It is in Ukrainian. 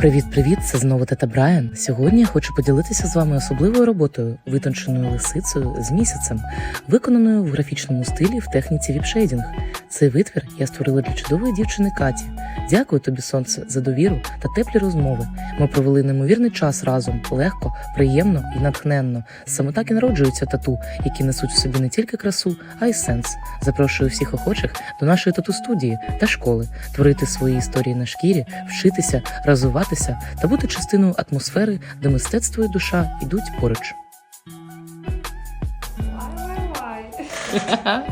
Привіт-привіт! Це знову Тета Брайан. Сьогодні я хочу поділитися з вами особливою роботою, витонченою лисицею з місяцем, виконаною в графічному стилі в техніці віпшейдінг. Цей витвір я створила для чудової дівчини Каті. Дякую тобі, сонце, за довіру та теплі розмови. Ми провели неймовірний час разом, легко, приємно і натхненно. Саме так і народжуються тату, які несуть в собі не тільки красу, а й сенс. Запрошую всіх охочих до нашої тату студії та школи, творити свої історії на шкірі, вчитися, розвиватися та бути частиною атмосфери, де мистецтво і душа йдуть поруч. Why, why, why?